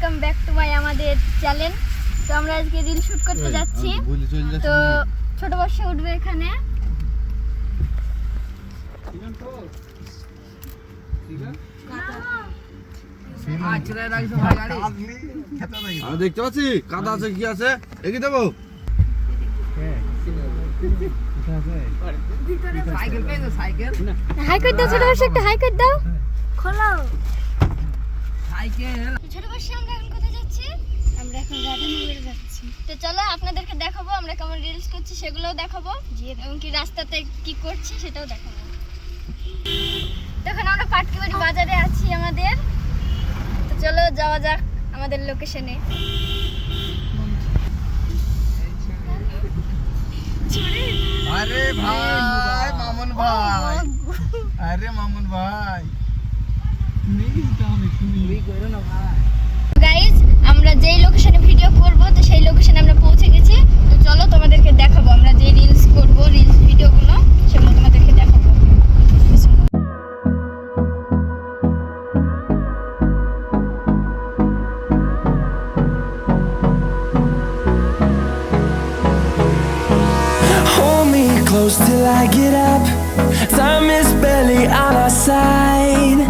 Welcome back to my আমাদের channel তো আমরা আজকে রিল শুট করতে যাচ্ছি। তো ছোট বর্ষা উঠবে এখানে। আমি দেখতে পাচ্ছি কাদা আছে কি আছে? এগিয়ে দেবো? হাই করে দাও ছোট বর্ষা একটা হাই করে দাও। খোলো। ছোট বর্ষা আমরা এখন কোথায় যাচ্ছি? আমরা এখন রাধানগরে যাচ্ছি। তো চলো আপনাদেরকে দেখাবো আমরা কেমন রিলস করছি সেগুলোও দেখাবো এবং কি রাস্তাতে কি করছি সেটাও দেখাবো। তখন আমরা পাটকিবাড়ি বাজারে আছি আমাদের। তো চলো যাওয়া যাক আমাদের লোকেশনে আরে ভাই মামুন ভাই। আরে মামুন ভাই। গাইজ আমরা যেই লোকেশনে ভিডিও তো সেই লোকেশনে আমরা পৌঁছে গেছি তো চলো তোমাদেরকে দেখাবো, আমরা যে রিলস করব রিলস ভিডিওগুলো সেগুলো তোমাদেরকে দেখাবো close till I get up. Time is barely on our side.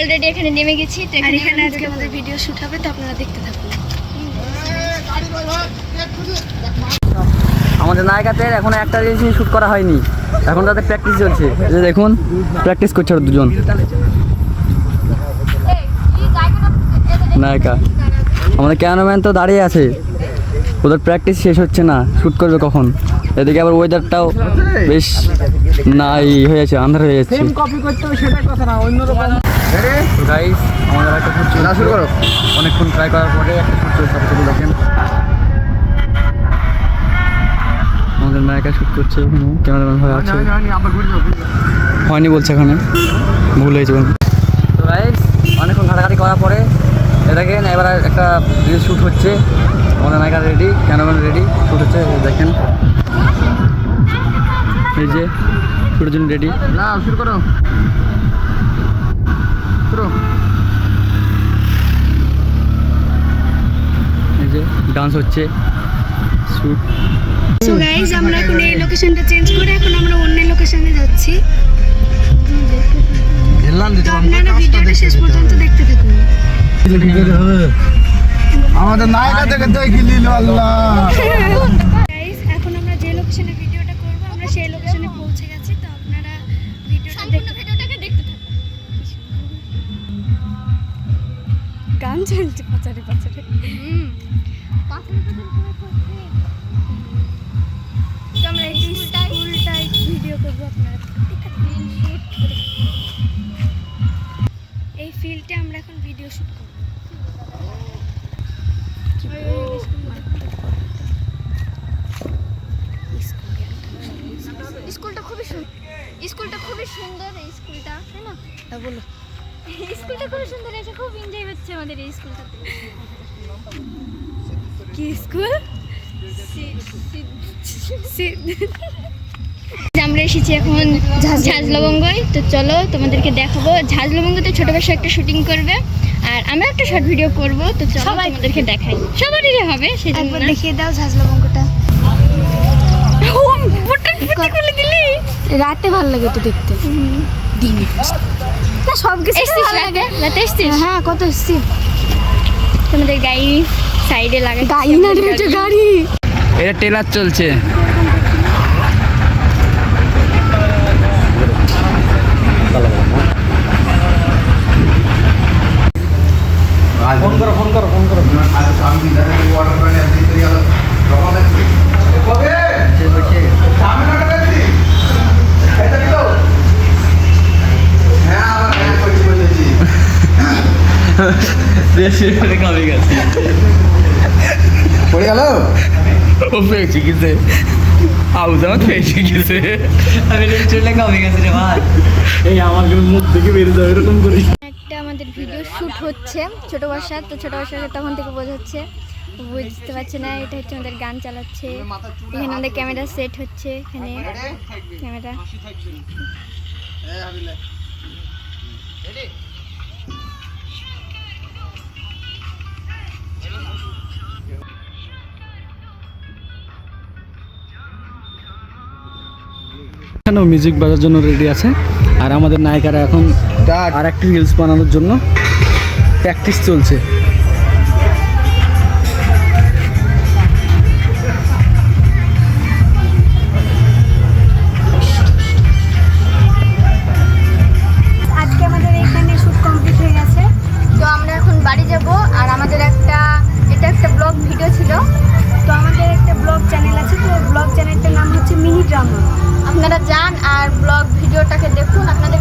Already এখানে নেমে গেছি তো এখানে এখানে আজকে আমাদের ভিডিও শুট হবে তো আপনারা দেখতে থাকুন। আমাদের নায়িকাদের এখনও একটা রিলস শুট করা হয়নি। এখন তাদের প্র্যাকটিস চলছে। এই যে দেখুন প্র্যাকটিস করছে ওরা দুজন। নায়িকা। আমাদের ক্যামেরাম্যান তো দাঁড়িয়ে আছে। ওদের প্র্যাকটিস শেষ হচ্ছে না। শ্যুট করবে কখন? এদিকে আবার ওয়েদারটাও বেশ না ই হয়ে যাচ্ছে। আন্ধার হয়ে যাচ্ছে গাইস আমাদের একটা শ্যুট না শুরু করো। অনেকক্ষণ ট্রাই করার পরে একটা দেখেন। আমাদের নায়িকা শ্যুট করছে এখানে। ক্যামেরাম্যান হয়ে আছে। হয়নি বলছে এখানে। ভুল হয়েছে। তো গাইস অনেকক্ষণ ঘাটাঘাটি করার পরে দেখেন এবার একটা রিল শ্যুট হচ্ছে। আমাদের নায়িকা রেডি ক্যামেরাম্যান রেডি শ্যুট হচ্ছে এই দেখেন। এই যে শ্যুটের জন্য রেডি না শুরু করো। শুরু এই যে ডান্স হচ্ছে। সো গাইজ আমরা এখন এই লোকেশনটা চেঞ্জ করে এখন আমরা অন্য লোকেশনে যাচ্ছি। আপনারা ভিডিওটা শেষ পর্যন্ত দেখতে থাকুন। আমাদের নায়িকা দেখে দেখি লিল আল্লাহ। এখন আমরা যে লোকেশনে ভিডিওটা করব আমরা সেই লোকেশনে পৌঁছে গেছি তো আপনারা ভিডিওটা ভিডিওটাকে দেখতে থাকো গান চলছে পাচারে পাচারে। আমরা এই স্কুলটাই ভিডিও করব আপনারা। এই ফিল্ডে আমরা এখন ভিডিও শুট করব স্কুলটা খুবই সুন্দর স্কুলটা খুবই সুন্দর এই স্কুলটা তাই না? বলো। স্কুলটা খুবই সুন্দর এসে খুব এনজয় হচ্ছে আমাদের এই স্কুলটাতে কি স্কুল? আমরা এসেছি এখন ঝাঁজ লবঙ্গয় তো চলো তোমাদেরকে দেখাবো। ঝাঁজ লবঙ্গতে ছোট বেশি একটা শুটিং করবে। আর আমরা একটা শর্ট ভিডিও করব। তো চলো তোমাদেরকে দেখাই। সবারই হবে সেই জন্য একবার না। দেখিয়ে দাও ঝাঁঝলা বঙ্গটা রাতে ভালো লাগে তো দেখতে। দিনে না সব কিছু ভালো লাগে। রাতে রাতে এসছিস? হ্যাঁ কত এসছি। তোমাদের গাড়ি সাইডে লাগে গাড়ি না গাড়ি। এটা টেলার চলছে ফোন করো ফোন করো ফোন করো আমি বেশি করে কমে গেছে পড়ে গেল? ও পেয়েছি কিসে আউজ আমার পেয়েছি কিসে আমি রেস্টুরেন্টে কমে গেছে রে ভাই। এই আমার মুখ থেকে বেরিয়ে যাবে এরকম করি একটা আমাদের ভিডিও শুট হচ্ছে ছোট বাসার তো ছোট বাসাকে তখন থেকে বোঝাচ্ছে। বুঝতে পারছে না এটা হচ্ছে আমাদের গান চালাচ্ছে। এখানে আমাদের ক্যামেরা সেট হচ্ছে এখানে ক্যামেরা এখানেও মিউজিক বাজার জন্য রেডি আছে। আর আমাদের নায়িকারা এখন আর একটি রিলস বানানোর জন্য প্র্যাকটিস চলছে। আর দেখুন আপনাদের